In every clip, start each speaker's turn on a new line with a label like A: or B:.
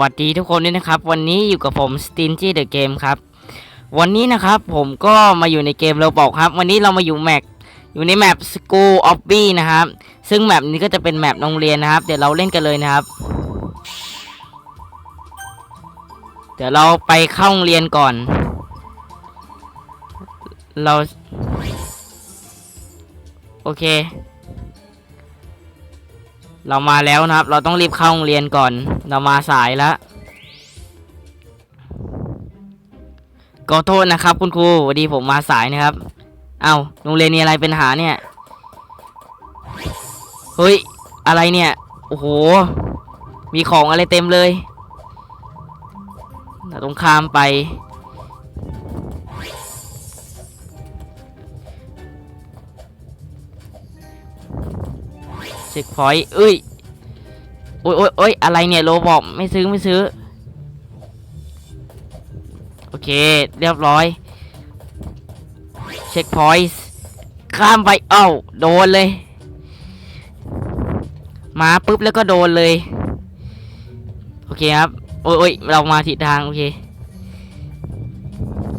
A: วัสดีทุกคนด้วยนะครับ วันนี้อยู่กับผม Stingy the Game ครับ วันนี้นะครับผมก็มาอยู่ในเกมเราบอกครับ วันนี้เรามาอยู่แมปอยู่ในแมป School of b นะครับ ซึ่งแมปนี้ก็จะเป็นแมปโรงเรียนนะครับ เดี๋ยวเราเล่นกันเลยนะครับ เดี๋ยวเราไปเข้าโรงเรียนก่อน เรา โอเค เรามาแล้วนะครับ เราต้องรีบเข้าโรงเรียนก่อน เรามาสายแล้วขอโทษนะครับ คุณครูพอดีผมมาสายนะครับ เอา้าโรงเรียนมีอะไรเป็นหาเนี่ย เฮ้ย อะไรเนี่ย โอ้โห มีของอะไรเต็มเลย เราต้องข้ามไป เช็คพอยต์เอ้ยโอ้ยโอ้ยโอ้ยอะไรเนี่ยโลบอกไม่ซื้อไม่ซื้อ โอเค เรียบร้อย เช็คพอยต์ข้ามไปเอ้าโดนเลย มาปุ๊บแล้วก็โดนเลย โอเคครับ โอ้ยโอ้ยเรามาผิดทาง โอเค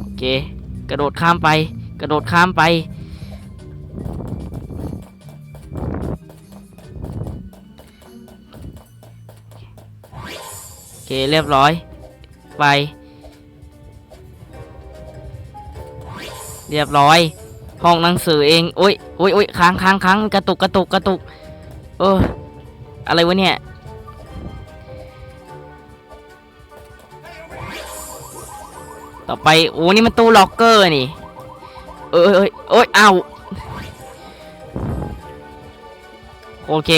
A: โอเค กระโดดข้ามไป กระโดดข้ามไป เคเรียบร้อย ไป เรียบร้อย ห้องหนังสือเองโอ้ยโอ้ยโอ้ยค้างค้างค้างกระตุกกระตุกกระตุกเอออะไรวะเนี่ยต่อไปโอ้นี่มันตู้ล็อกเกอร์นี่ เอ้ยเอ้ยเอ้ยอ้าโอเค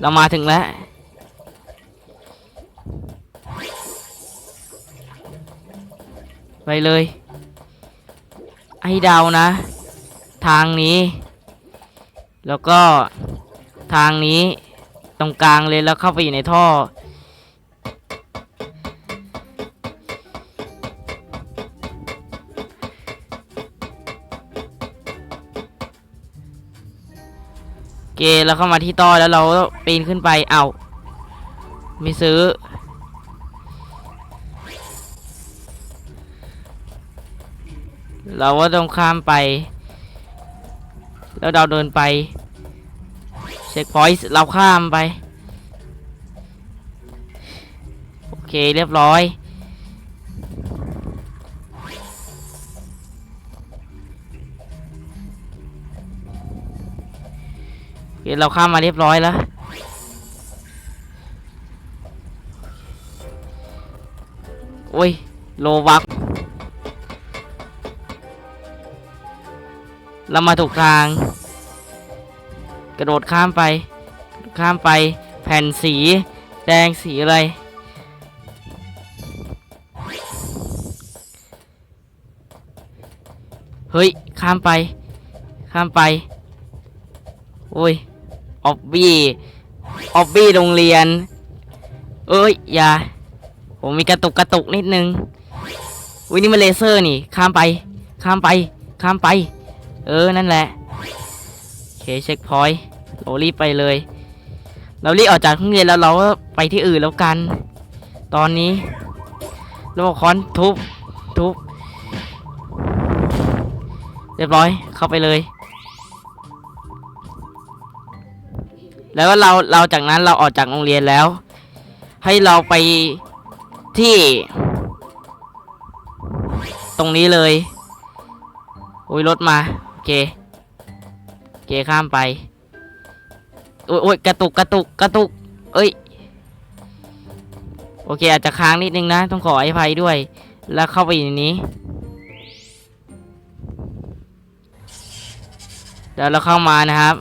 A: เรามาถึงแล้ว ไปเลย ไอ้เดาวนะ ทางนี้ แล้วก็ทางนี้ตรงกลางเลยแล้วเข้าไปอยู่ในท่อโอเคแล้วเข้ามาที่ต่อแล้วเราปีนขึ้นไปเอาไม่ซื้อ เราก็ต้องข้ามไป แล้วเราเดินไปเช็คพอยต์เราข้ามไป โอเคเรียบร้อยเเราข้ามมาเรียบร้อยแล้ว โอ้ย โลวัก เรามาถูกทาง กระโดดข้ามไป ข้ามไป แผ่นสี แดงสีอะไร เฮ้ย ข้ามไป ข้ามไป โอ้ย ออบบี้ ออบบี้โรงเรียน เอ้ย อย่า ผมมีกระตุกกระตุกนิดนึงวินี่มันเลเซอร์นี่ ข้ามไป ข้ามไป ข้ามไป เออ นั่นแหละโอเคเช็คพอยต์เรารีบไปเลย เรารีบออกจากโรงเรียนแล้วเราก็ไปที่อื่นแล้วกัน ตอนนี้เราบอกคอนทุบทุบเรียบร้อยเข้าไปเลย แล้วเราเราจากนั้นเราออกจากโรงเรียนแล้ว ให้เราไปที่ ตรงนี้เลยโอ้ยรถมา เคโอเคข้ามไปโอ้ยโอ้ยกระตุกกระตุกกระตุก เอ้ย โอเค อาจจะค้างนิดนึงนะ ต้องขออภัยด้วย แล้วเข้าไปในนี้เดี๋ยวเราเข้ามานะครับ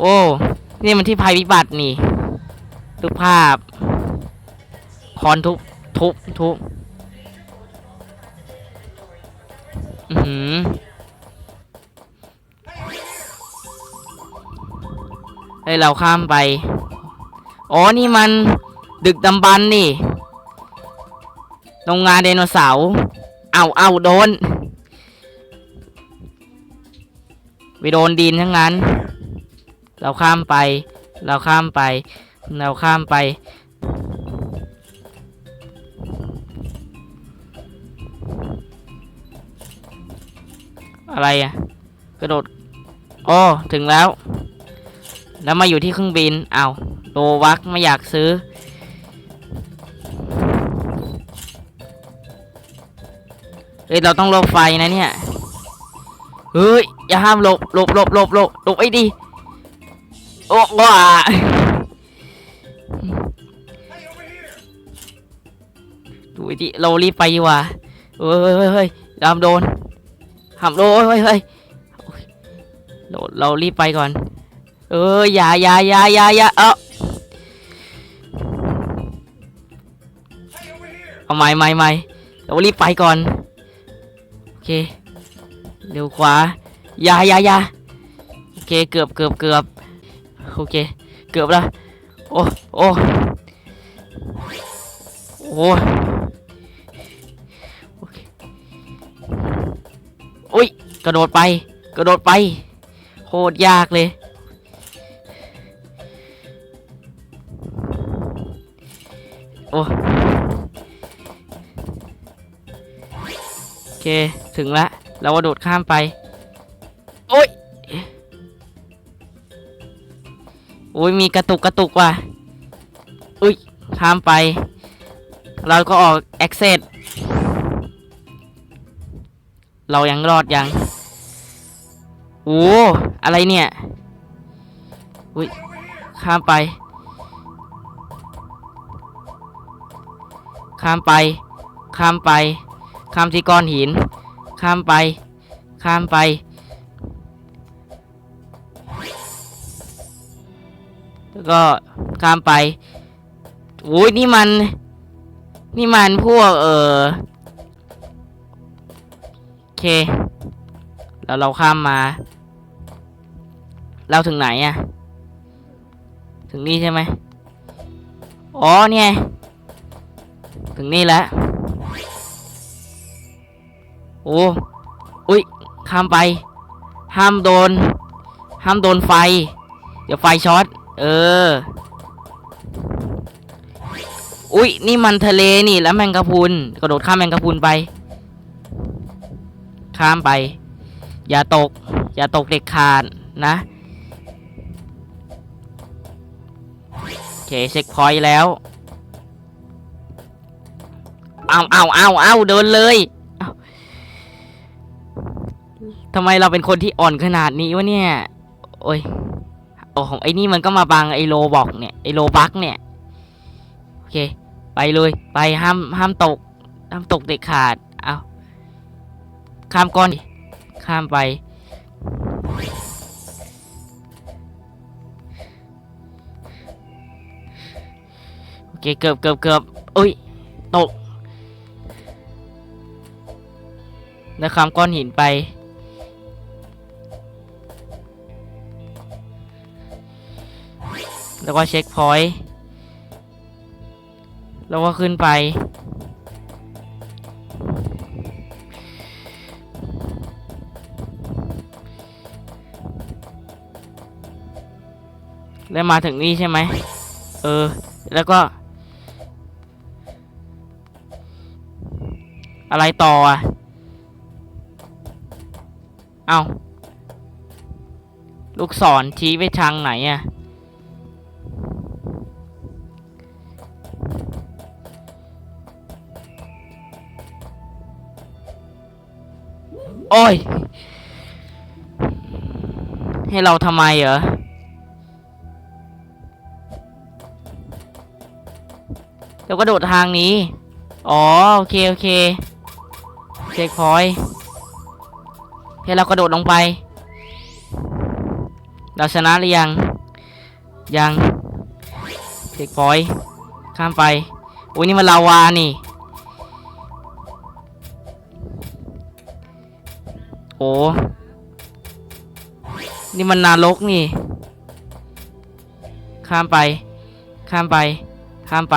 A: โอ้ นี่มันที่ภัยพิบัตินี่รูปภาพ คอนทุบ ทุบ ทุบ อือหือ ให้เราข้ามไป อ๋อ นี่มันดึกดำบรรนี่ โรงงานไดโนเสาร์ เอาเอาโดน ไปโดนดินทั้งนั้น เราข้ามไป เราข้ามไป เราข้ามไป อะไรอะกระโดด อ๋อ ถึงแล้ว แล้วมาอยู่ที่เครื่องบินเอาโลวักไม่อยากซื้อ เฮ้ย เราต้องหลบไฟนะเนี่ย เฮ้ย อย่าห้ามหลบหลบหลบหลบหลบหลบไอ้ดิโอ้ว้าดูไอ้ดิเรารีบไปดีกว่าเฮ้ยเฮ้ยเฮ้ยเฮ้ยดามโดนห้ามโดนเฮ้ยเฮ้ยโอ้ยเราเรารีบไปก่อน เอออย่าอย่าอย่าอย่าอย่าเอ้าเอาไม่ไม่ไม่เรารีบไปก่อน โอเคเร็วขวาอย่าอย่าอย่าโอเคเกือบเกือบเกือบโอเค เกือบแล้วโอ้โอ้โอ้โอเคอุ้ยกระโดดไป กระโดดไปโคตรยากเลย โอ้โอเค ถึงแล้วเรากระโดดข้ามไป โอ้ย โอ้ย มีกระตุกกระตุกว่ะอุ้ย ข้ามไป เราก็ออก access เรายังรอดยัง โอ้ อะไรเนี่ย อุ้ย ข้ามไป ข้ามไป ข้ามไป ข้ามที่ก้อนหิน ข้ามไป ข้ามไป แล้วก็ข้ามไปโอ้ยนี่มัน นี่มันพวกเออโอเค แล้วเราข้ามมา เราถึงไหนอะถึงนี่ใช่ไหมอ๋อเนี่ย ถึงนี่แล้ว โอ้อุ้ยข้ามไป ห้ามโดน ห้ามโดนไฟ เดี๋ยวไฟช็อต เออ อุ้ยนี่มันทะเลนี่แล้วแมงกะพุนกระโดดข้ามแมงกะพุนไป ข้ามไป อย่าตก อย่าตกเด็กขาดนะโอเคเช็คพอยต์แล้ว เอาเอาเอาเอาเดินเลยเอาทำไมเราเป็นคนที่อ่อนขนาดนี้วะเนี่ย โอ้ย โอ้ของไอ้นี่มันก็มาบังไอโลบอกเนี่ย ไอโลบักเนี่ย โอเค ไปเลย ไปห้ามห้ามตก ห้ามตกเด็ดขาด เอาข้ามก้อนดิ ข้ามไป โอเค เกือบเกือบเกือบอุ้ย ตก แล้วข้ามก้อนหินไป แล้วก็เช็คพอยต์แล้วก็ขึ้นไป แล้วมาถึงนี่ใช่ไหม เออ แล้วก็ อะไรต่ออะ เอาลูกศรชี้ไปทางไหนอะโอ้ย ให้เราทำไมเหรอเดี๋ยวก็โดดทางนี้ อ๋อ โอเค โอเค เช็คพอยต์ ให้เรากระโดดลงไป เราชนะหรือยัง ยังเช็คพอยต์ข้ามไปอุ้ยนี่มันลาวานี่ โอ้ นี่มันนารกนี่ ข้ามไป ข้ามไป ข้ามไป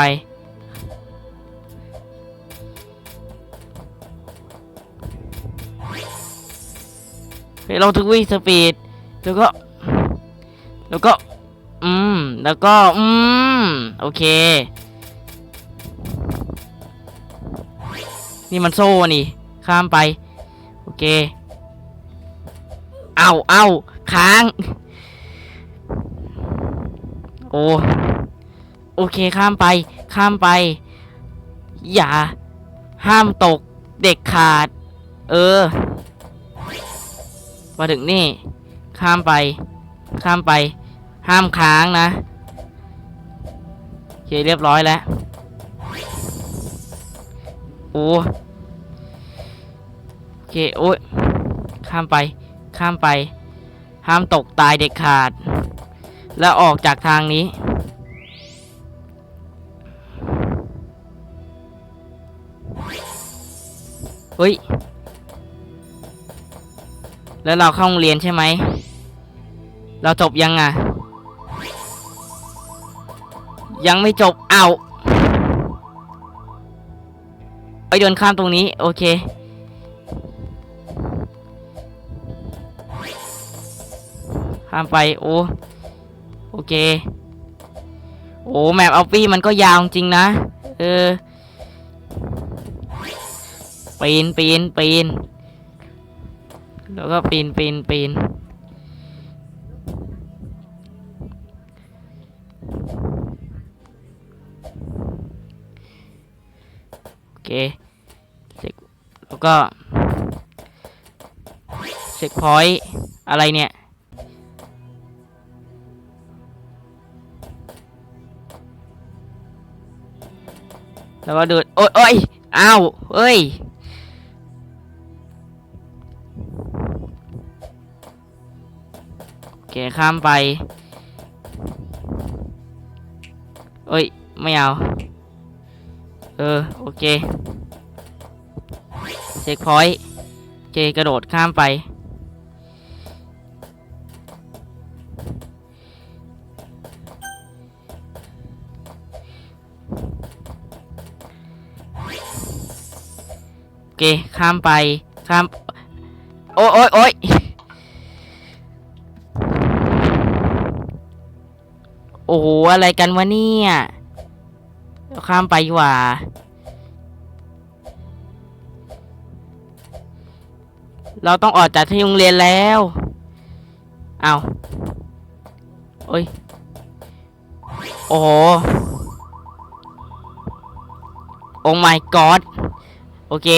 A: เราถึงวิ่งสปีดแล้วก็ แล้วก็ อืม แล้วก็ อืม โอเค นี่มันโซ่นี่ ข้ามไป โอเค เอาเอาค้าง โอ้ โอเค ข้ามไป ข้ามไป อย่า ห้ามตก เด็กขาด เออ มาถึงนี่ ข้ามไป ข้ามไป ห้ามค้างนะโอเคเรียบร้อยแล้ว โอ้โอเค โอ้ยข้ามไป ข้ามไป ห้ามตกตายเด็กขาด แล้วออกจากทางนี้เฮ้ย แล้วเราเข้าโรงเรียนใช่ไหม เราจบยังอะ ยังไม่จบเอาไอ้ยเดินข้ามตรงนี้ โอเค ข้ามไป โอ้ โอเค โอ้แมปอัลฟี่มันก็ยาวจริงนะ เออปีนปีนปีน แล้วก็ปีนปีนปีนโอเคเช็คแล้วก็เช็คพอยต์อะไรเนี่ยแล้วก็ดูดโอ๊ยโอ๊ยอ้าวเอ้ย เคข้ามไป เอ้ย ไม่เอา เออ โอเค เช็คพอยต์เคกระโดดข้ามไป โอเค ข้ามไป ข้าม โอ้ยโอ้ยโอ้ย อ้โหอะไรกันวะเนี่ยเดี๋ยวข้ามไปว่าเราต้องออกจากที่โรงเรียนแล้วเอาโอ้ย โอ้โหโอ้ my god โอเค